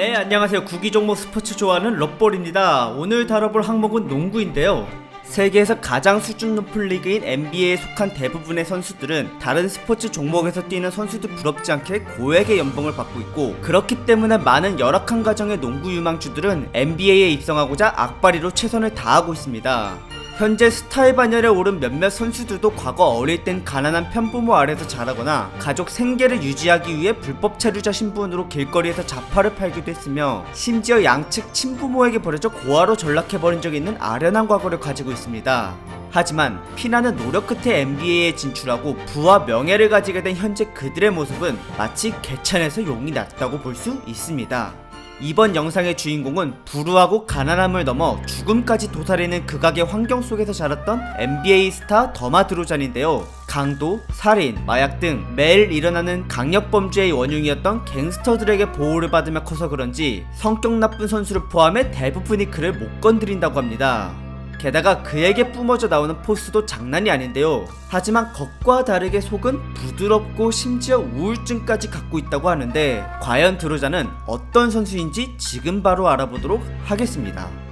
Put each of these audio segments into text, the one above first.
네, 안녕하세요. 구기 종목 스포츠 좋아하는 럿볼입니다. 오늘 다뤄볼 항목은 농구인데요. 세계에서 가장 수준 높은 리그인 NBA에 속한 대부분의 선수들은 다른 스포츠 종목에서 뛰는 선수들 부럽지 않게 고액의 연봉을 받고 있고 그렇기 때문에 많은 열악한 가정의 농구 유망주들은 NBA에 입성하고자 악바리로 최선을 다하고 있습니다. 현재 스타의 반열에 오른 몇몇 선수들도 과거 어릴 땐 가난한 편부모 아래서 자라거나 가족 생계를 유지하기 위해 불법 체류자 신분으로 길거리에서 자파를 팔기도 했으며 심지어 양측 친부모에게 버려져 고아로 전락해버린 적이 있는 아련한 과거를 가지고 있습니다. 하지만 피나는 노력 끝에 NBA에 진출하고 부와 명예를 가지게 된 현재 그들의 모습은 마치 개천에서 용이 났다고 볼 수 있습니다. 이번 영상의 주인공은 불우하고 가난함을 넘어 죽음까지 도사리는 극악의 환경 속에서 자랐던 NBA 스타 더마 드로잔인데요. 강도, 살인, 마약 등 매일 일어나는 강력 범죄의 원흉이었던 갱스터들에게 보호를 받으며 커서 그런지 성격 나쁜 선수를 포함해 대부분이 그를 못 건드린다고 합니다. 게다가 그에게 뿜어져 나오는 포스도 장난이 아닌데요. 하지만 겉과 다르게 속은 부드럽고 심지어 우울증까지 갖고 있다고 하는데 과연 드로자는 어떤 선수인지 지금 바로 알아보도록 하겠습니다.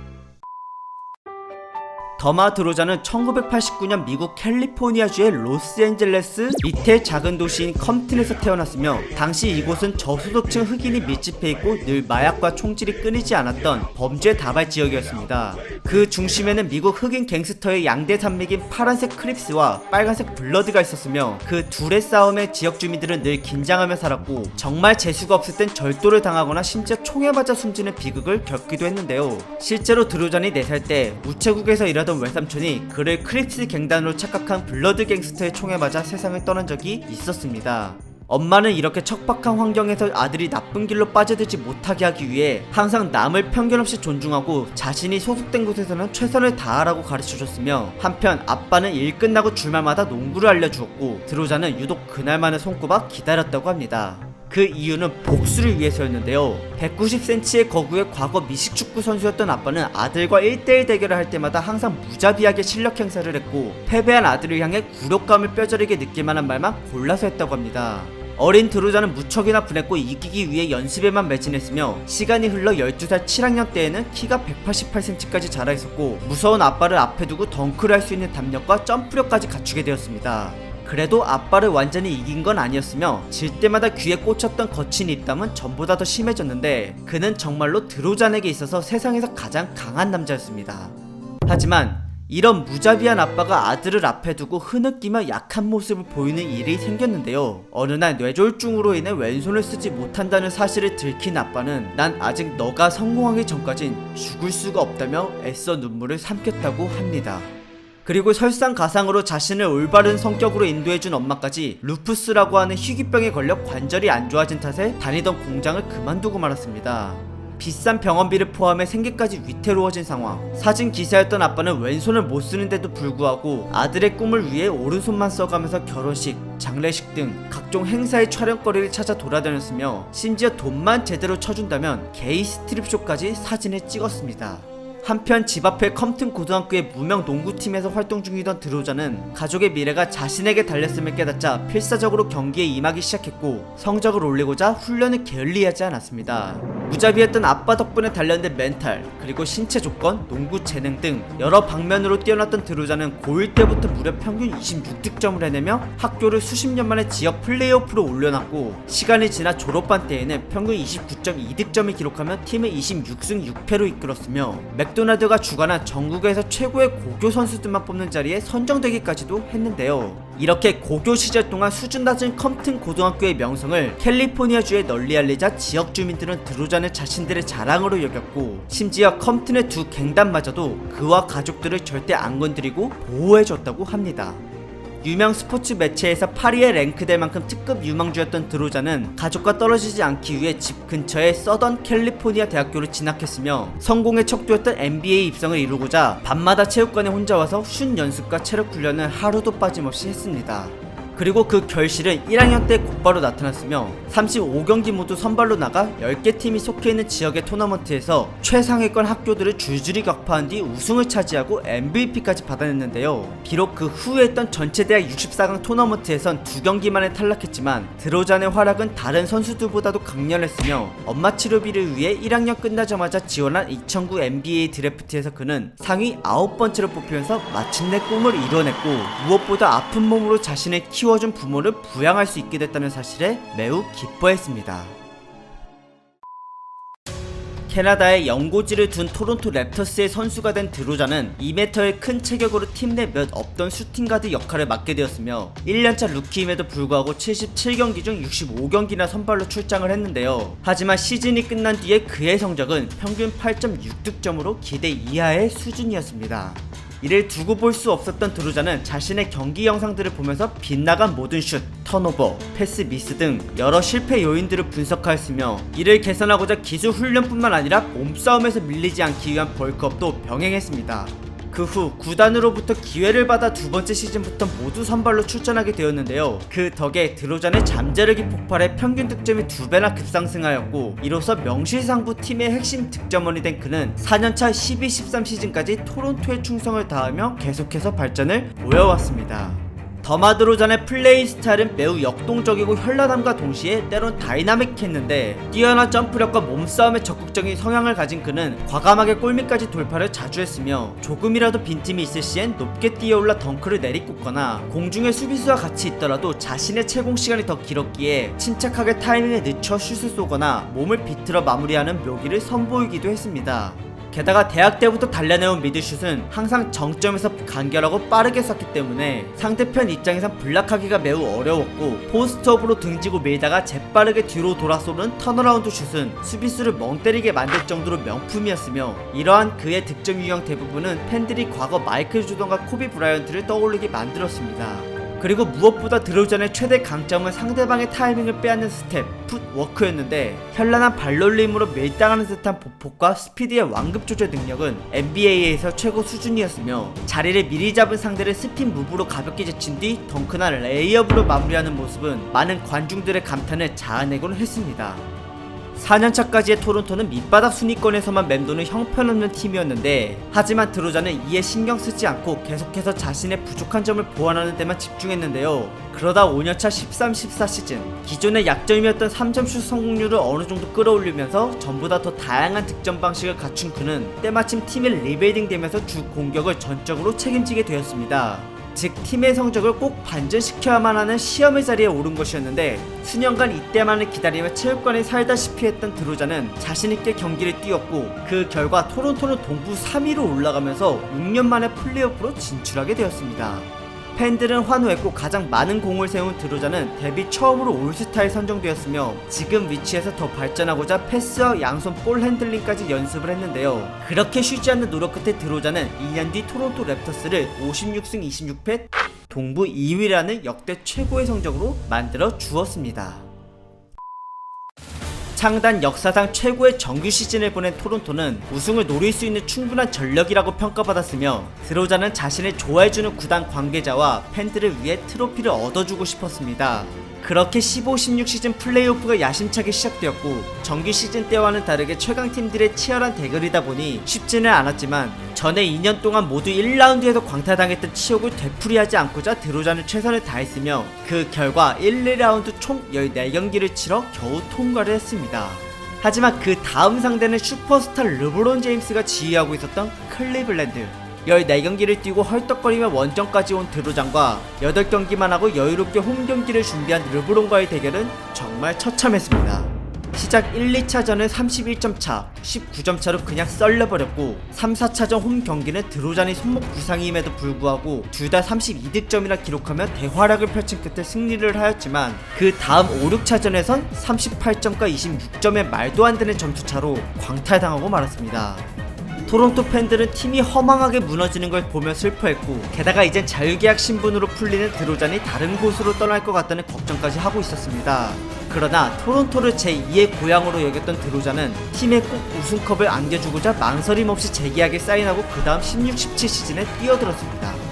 더마 드로자는 1989년 미국 캘리포니아주의 로스앤젤레스 밑에 작은 도시인 컴튼에서 태어났으며 당시 이곳은 저소득층 흑인이 밀집해 있고 늘 마약과 총질이 끊이지 않았던 범죄 다발 지역이었습니다. 그 중심에는 미국 흑인 갱스터의 양대 산맥인 파란색 크립스와 빨간색 블러드가 있었으며 그 둘의 싸움에 지역 주민들은 늘 긴장하며 살았고 정말 재수가 없을 땐 절도를 당하거나 심지어 총에 맞아 숨지는 비극을 겪기도 했는데요. 실제로 드로잔이 4살 때 우체국에서 일하던 외삼촌이 그를 크립스 갱단으로 착각한 블러드 갱스터의 총에 맞아 세상을 떠난 적이 있었습니다. 엄마는 이렇게 척박한 환경에서 아들이 나쁜 길로 빠져들지 못하게 하기 위해 항상 남을 편견 없이 존중하고 자신이 소속된 곳에서는 최선을 다하라고 가르쳐줬으며 한편 아빠는 일 끝나고 주말마다 농구를 알려주었고 드로자는 유독 그날만을 손꼽아 기다렸다고 합니다. 그 이유는 복수를 위해서였는데요. 190cm의 거구의 과거 미식축구 선수였던 아빠는 아들과 1대1 대결을 할 때마다 항상 무자비하게 실력 행사를 했고 패배한 아들을 향해 굴욕감을 뼈저리게 느낄 만한 말만 골라서 했다고 합니다. 어린 드로자는 무척이나 분했고 이기기 위해 연습에만 매진했으며 시간이 흘러 12살 7학년 때에는 키가 188cm까지 자라 있었고 무서운 아빠를 앞에 두고 덩크를 할 수 있는 담력과 점프력까지 갖추게 되었습니다. 그래도 아빠를 완전히 이긴 건 아니었으며 질 때마다 귀에 꽂혔던 거친 입담은 전보다 더 심해졌는데 그는 정말로 드로잔에게 있어서 세상에서 가장 강한 남자였습니다. 하지만 이런 무자비한 아빠가 아들을 앞에 두고 흐느끼며 약한 모습을 보이는 일이 생겼는데요. 어느 날 뇌졸중으로 인해 왼손을 쓰지 못한다는 사실을 들킨 아빠는 난 아직 너가 성공하기 전까진 죽을 수가 없다며 애써 눈물을 삼켰다고 합니다. 그리고 설상가상으로 자신을 올바른 성격으로 인도해준 엄마까지 루푸스라고 하는 희귀병에 걸려 관절이 안 좋아진 탓에 다니던 공장을 그만두고 말았습니다. 비싼 병원비를 포함해 생계까지 위태로워진 상황. 사진 기사였던 아빠는 왼손을 못 쓰는데도 불구하고 아들의 꿈을 위해 오른손만 써가면서 결혼식, 장례식 등 각종 행사의 촬영거리를 찾아 돌아다녔으며 심지어 돈만 제대로 쳐준다면 게이 스트립쇼까지 사진을 찍었습니다. 한편 집 앞의 컴튼 고등학교의 무명 농구팀에서 활동 중이던 드로자는 가족의 미래가 자신에게 달렸음을 깨닫자 필사적으로 경기에 임하기 시작했고 성적을 올리고자 훈련을 게을리하지 않았습니다. 무자비했던 아빠 덕분에 단련된 멘탈 그리고 신체 조건, 농구 재능 등 여러 방면으로 뛰어났던 드로자는 고1 때부터 무려 평균 26득점을 해내며 학교를 수십 년 만에 지역 플레이오프로 올려놨고 시간이 지나 졸업반 때에는 평균 29.2득점을 기록하며 팀을 26승 6패로 이끌었으며 맥 도날드가 주관한 전국에서 최고의 고교 선수들만 뽑는 자리에 선정되기까지도 했는데요. 이렇게 고교 시절 동안 수준 낮은 컴튼 고등학교의 명성을 캘리포니아주에 널리 알리자 지역 주민들은 드로잔을 자신들의 자랑으로 여겼고 심지어 컴튼의 두 갱단마저도 그와 가족들을 절대 안 건드리고 보호해줬다고 합니다. 유명 스포츠 매체에서 8위에 랭크될 만큼 특급 유망주였던 드로자는 가족과 떨어지지 않기 위해 집 근처의 서던 캘리포니아 대학교를 진학했으며 성공의 척도였던 NBA 입성을 이루고자 밤마다 체육관에 혼자 와서 슛 연습과 체력 훈련을 하루도 빠짐없이 했습니다. 그리고 그 결실은 1학년 때 곧바로 나타났으며 35경기 모두 선발로 나가 10개 팀이 속해 있는 지역의 토너먼트에서 최상위권 학교들을 줄줄이 격파한 뒤 우승을 차지하고 MVP까지 받아냈는데요. 비록 그 후에 했던 전체 대학 64강 토너먼트에선 두 경기만에 탈락했지만 드로잔의 활약은 다른 선수들보다도 강렬했으며 엄마 치료비를 위해 1학년 끝나자마자 지원한 2009 NBA 드래프트에서 그는 상위 9번째로 뽑히면서 마침내 꿈을 이뤄냈고 무엇보다 아픈 몸으로 자신을 키워 준 부모를 부양할 수 있게 됐다는 사실에 매우 기뻐했습니다. 캐나다에 연고지를 둔 토론토 랩터스의 선수가 된 드로자는 2m의 큰 체격으로 팀 내 몇 없던 슈팅가드 역할을 맡게 되었으며 1년차 루키임에도 불구하고 77경기 중 65경기나 선발로 출장을 했는데요. 하지만 시즌이 끝난 뒤에 그의 성적은 평균 8.6득점으로 기대 이하의 수준이었습니다. 이를 두고 볼 수 없었던 드루자는 자신의 경기 영상들을 보면서 빗나간 모든 슛, 턴오버, 패스 미스 등 여러 실패 요인들을 분석하였으며 이를 개선하고자 기술 훈련뿐만 아니라 몸싸움에서 밀리지 않기 위한 벌크업도 병행했습니다. 그 후 구단으로부터 기회를 받아 두 번째 시즌부터 모두 선발로 출전하게 되었는데요. 그 덕에 드로잔의 잠재력이 폭발해 평균 득점이 두 배나 급상승하였고 이로써 명실상부 팀의 핵심 득점원이 된 그는 4년차 12-13 시즌까지 토론토에 충성을 다하며 계속해서 발전을 보여왔습니다. 더마드로잔의 플레이 스타일은 매우 역동적이고 현란함과 동시에 때론 다이나믹했는데 뛰어난 점프력과 몸싸움의 적극적인 성향을 가진 그는 과감하게 골밑까지 돌파를 자주 했으며 조금이라도 빈틈이 있을 시엔 높게 뛰어올라 덩크를 내리꽂거나 공중의 수비수와 같이 있더라도 자신의 채공 시간이 더 길었기에 침착하게 타이밍에 늦춰 슛을 쏘거나 몸을 비틀어 마무리하는 묘기를 선보이기도 했습니다. 게다가 대학 때부터 단련해온 미드슛은 항상 정점에서 간결하고 빠르게 쐈기 때문에 상대편 입장에선 블락하기가 매우 어려웠고 포스트업으로 등지고 밀다가 재빠르게 뒤로 돌아 쏘는 턴어라운드 슛은 수비수를 멍 때리게 만들 정도로 명품이었으며 이러한 그의 득점 유형 대부분은 팬들이 과거 마이클 조던과 코비 브라이언트를 떠올리게 만들었습니다. 그리고 무엇보다 드로전의 최대 강점은 상대방의 타이밍을 빼앗는 스텝, 풋워크였는데 현란한 발놀림으로 밀당하는 듯한 보폭과 스피드의 완급 조절 능력은 NBA에서 최고 수준이었으며 자리를 미리 잡은 상대를 스핀 무브로 가볍게 제친 뒤 덩크나 레이업으로 마무리하는 모습은 많은 관중들의 감탄을 자아내곤 했습니다. 4년차까지의 토론토는 밑바닥 순위권에서만 맴도는 형편없는 팀이었는데 하지만 드로자는 이에 신경 쓰지 않고 계속해서 자신의 부족한 점을 보완하는 데만 집중했는데요. 그러다 5년차 13-14 시즌 기존의 약점이었던 3점슛 성공률을 어느 정도 끌어올리면서 전보다 더 다양한 득점 방식을 갖춘 그는 때마침 팀이 리베이딩 되면서 주 공격을 전적으로 책임지게 되었습니다. 즉 팀의 성적을 꼭 반전시켜야만 하는 시험의 자리에 오른 것이었는데 수년간 이때만을 기다리며 체육관에 살다시피 했던 드로자는 자신있게 경기를 뛰었고 그 결과 토론토는 동부 3위로 올라가면서 6년 만에 플레이오프로 진출하게 되었습니다. 팬들은 환호했고 가장 많은 공을 세운 드로자는 데뷔 처음으로 올스타에 선정되었으며 지금 위치에서 더 발전하고자 패스와 양손 볼 핸들링까지 연습을 했는데요. 그렇게 쉬지 않는 노력 끝에 드로자는 2년 뒤 토론토 랩터스를 56승 26패 동부 2위라는 역대 최고의 성적으로 만들어 주었습니다. 창단 역사상 최고의 정규 시즌을 보낸 토론토는 우승을 노릴 수 있는 충분한 전력이라고 평가받았으며 드로자는 자신을 좋아해주는 구단 관계자와 팬들을 위해 트로피를 얻어주고 싶었습니다. 그렇게 15-16 시즌 플레이오프가 야심차게 시작되었고 정규 시즌 때와는 다르게 최강 팀들의 치열한 대결이다 보니 쉽지는 않았지만 전에 2년 동안 모두 1라운드에서 광탈당했던 치욕을 되풀이하지 않고자 드로자는 최선을 다했으며 그 결과 1, 2라운드 총 14경기를 치러 겨우 통과를 했습니다. 하지만 그 다음 상대는 슈퍼스타 르브론 제임스가 지휘하고 있었던 클리블랜드 14경기를 뛰고 헐떡거리며 원정까지 온 드로장과 8경기만 하고 여유롭게 홈경기를 준비한 르브론과의 대결은 정말 처참했습니다. 시작 1, 2차전은 31점 차, 19점 차로 그냥 썰려버렸고 3, 4차전 홈 경기는 드로잔이 손목 부상임에도 불구하고 둘 다 32득점이나 기록하며 대활약을 펼친 끝에 승리를 하였지만 그 다음 5, 6차전에선 38점과 26점의 말도 안 되는 점수차로 광탈당하고 말았습니다. 토론토 팬들은 팀이 허망하게 무너지는 걸 보며 슬퍼했고 게다가 이젠 자유계약 신분으로 풀리는 드로잔이 다른 곳으로 떠날 것 같다는 걱정까지 하고 있었습니다. 그러나 토론토를 제2의 고향으로 여겼던 드로잔은 팀에 꼭 우승컵을 안겨주고자 망설임 없이 재계약에 사인하고 그 다음 16-17 시즌에 뛰어들었습니다.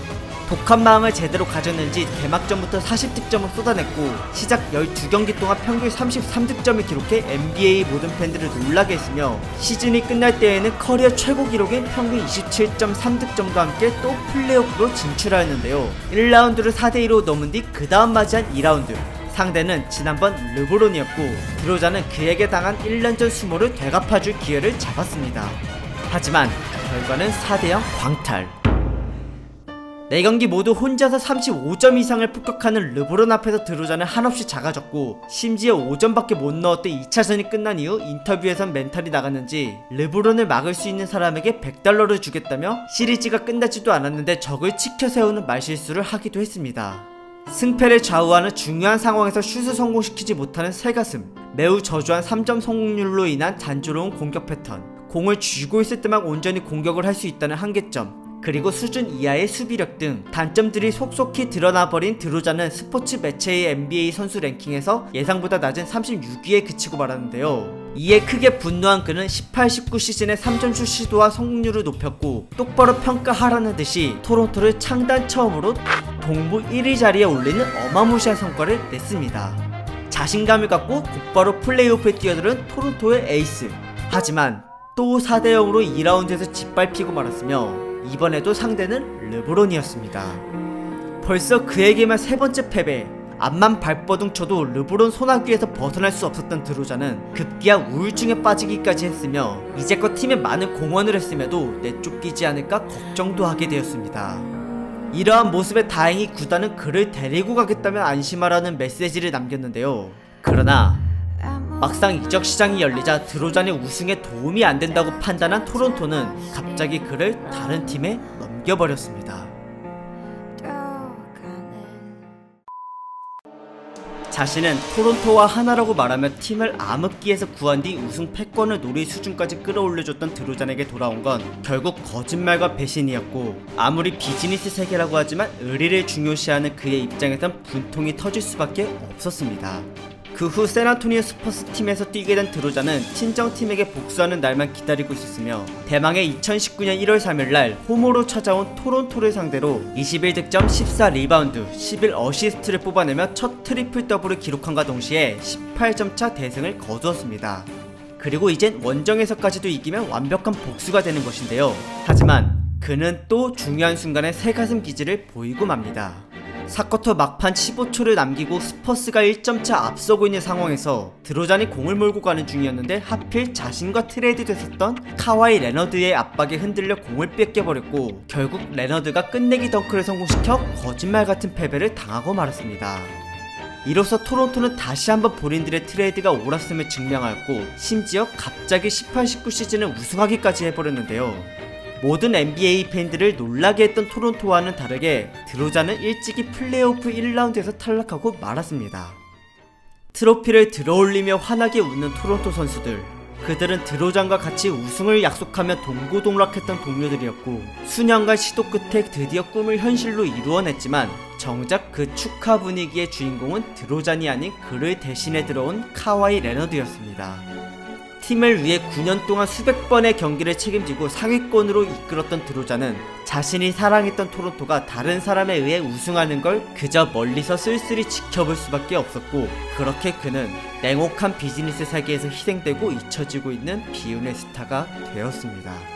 독한 마음을 제대로 가졌는지 개막전부터 40득점을 쏟아냈고 시작 12경기 동안 평균 33득점을 기록해 NBA 모든 팬들을 놀라게 했으며 시즌이 끝날 때에는 커리어 최고 기록인 평균 27.3득점과 함께 또 플레이오프로 진출하였는데요. 1라운드를 4대2로 넘은 뒤 그 다음 맞이한 2라운드 상대는 지난번 르브론이었고 드로자는 그에게 당한 1년 전 수모를 되갚아줄 기회를 잡았습니다. 하지만 결과는 4대0 광탈. 4경기 모두 혼자서 35점 이상을 폭격하는 르브론 앞에서 드로자는 한없이 작아졌고 심지어 5점밖에 못 넣었던 2차전이 끝난 이후 인터뷰에선 멘탈이 나갔는지 르브론을 막을 수 있는 사람에게 100달러를 주겠다며 시리즈가 끝나지도 않았는데 적을 치켜 세우는 말실수를 하기도 했습니다. 승패를 좌우하는 중요한 상황에서 슛을 성공시키지 못하는 새가슴, 매우 저조한 3점 성공률로 인한 단조로운 공격 패턴, 공을 쥐고 있을 때만 온전히 공격을 할 수 있다는 한계점, 그리고 수준 이하의 수비력 등 단점들이 속속히 드러나 버린 드로자는 스포츠 매체의 NBA 선수 랭킹에서 예상보다 낮은 36위에 그치고 말았는데요. 이에 크게 분노한 그는 18-19 시즌에 3점슛 시도와 성공률을 높였고 똑바로 평가하라는 듯이 토론토를 창단 처음으로 동부 1위 자리에 올리는 어마무시한 성과를 냈습니다. 자신감을 갖고 곧바로 플레이오프에 뛰어드는 토론토의 에이스. 하지만 또 4대 0으로 2라운드에서 짓밟히고 말았으며 이번에도 상대는 르브론이었습니다. 벌써 그에게만 세 번째 패배. 앞만 발버둥 쳐도 르브론 소나기에서 벗어날 수 없었던 드로자는 급기야 우울증에 빠지기까지 했으며 이제껏 팀에 많은 공헌을 했음에도 내쫓기지 않을까 걱정도 하게 되었습니다. 이러한 모습에 다행히 구단은 그를 데리고 가겠다면 안심하라는 메시지를 남겼는데요. 그러나 막상 이적 시장이 열리자 드로잔의 우승에 도움이 안 된다고 판단한 토론토는 갑자기 그를 다른 팀에 넘겨버렸습니다. 자신은 토론토와 하나라고 말하며 팀을 암흑기에서 구한 뒤 우승 패권을 노릴 수준까지 끌어올려줬던 드로잔에게 돌아온 건 결국 거짓말과 배신이었고 아무리 비즈니스 세계라고 하지만 의리를 중요시하는 그의 입장에선 분통이 터질 수밖에 없었습니다. 그후 샌안토니오 스퍼스 팀에서 뛰게 된 드로자는 친정팀에게 복수하는 날만 기다리고 있었으며 대망의 2019년 1월 3일 날 홈으로 찾아온 토론토를 상대로 21득점 14리바운드 11어시스트를 뽑아내며 첫 트리플 더블을 기록한과 동시에 18점 차 대승을 거두었습니다. 그리고 이젠 원정에서까지도 이기면 완벽한 복수가 되는 것인데요. 하지만 그는 또 중요한 순간에 새 가슴 기질을 보이고 맙니다. 사쿼터 막판 15초를 남기고 스퍼스가 1점차 앞서고 있는 상황에서 드로잔이 공을 몰고 가는 중이었는데 하필 자신과 트레이드 됐었던 카와이 레너드의 압박에 흔들려 공을 뺏겨버렸고 결국 레너드가 끝내기 덩크를 성공시켜 거짓말 같은 패배를 당하고 말았습니다. 이로써 토론토는 다시 한번 본인들의 트레이드가 옳았음을 증명하였고 심지어 갑자기 18-19 시즌을 우승하기까지 해버렸는데요. 모든 NBA 팬들을 놀라게 했던 토론토와는 다르게 드로자는 일찍이 플레이오프 1라운드에서 탈락하고 말았습니다. 트로피를 들어올리며 환하게 웃는 토론토 선수들. 그들은 드로잔과 같이 우승을 약속하며 동고동락했던 동료들이었고 수년간 시도 끝에 드디어 꿈을 현실로 이루어냈지만 정작 그 축하 분위기의 주인공은 드로잔이 아닌 그를 대신해 들어온 카와이 레너드였습니다. 팀을 위해 9년 동안 수백 번의 경기를 책임지고 상위권으로 이끌었던 드로자는 자신이 사랑했던 토론토가 다른 사람에 의해 우승하는 걸 그저 멀리서 쓸쓸히 지켜볼 수밖에 없었고 그렇게 그는 냉혹한 비즈니스 세계에서 희생되고 잊혀지고 있는 비운의 스타가 되었습니다.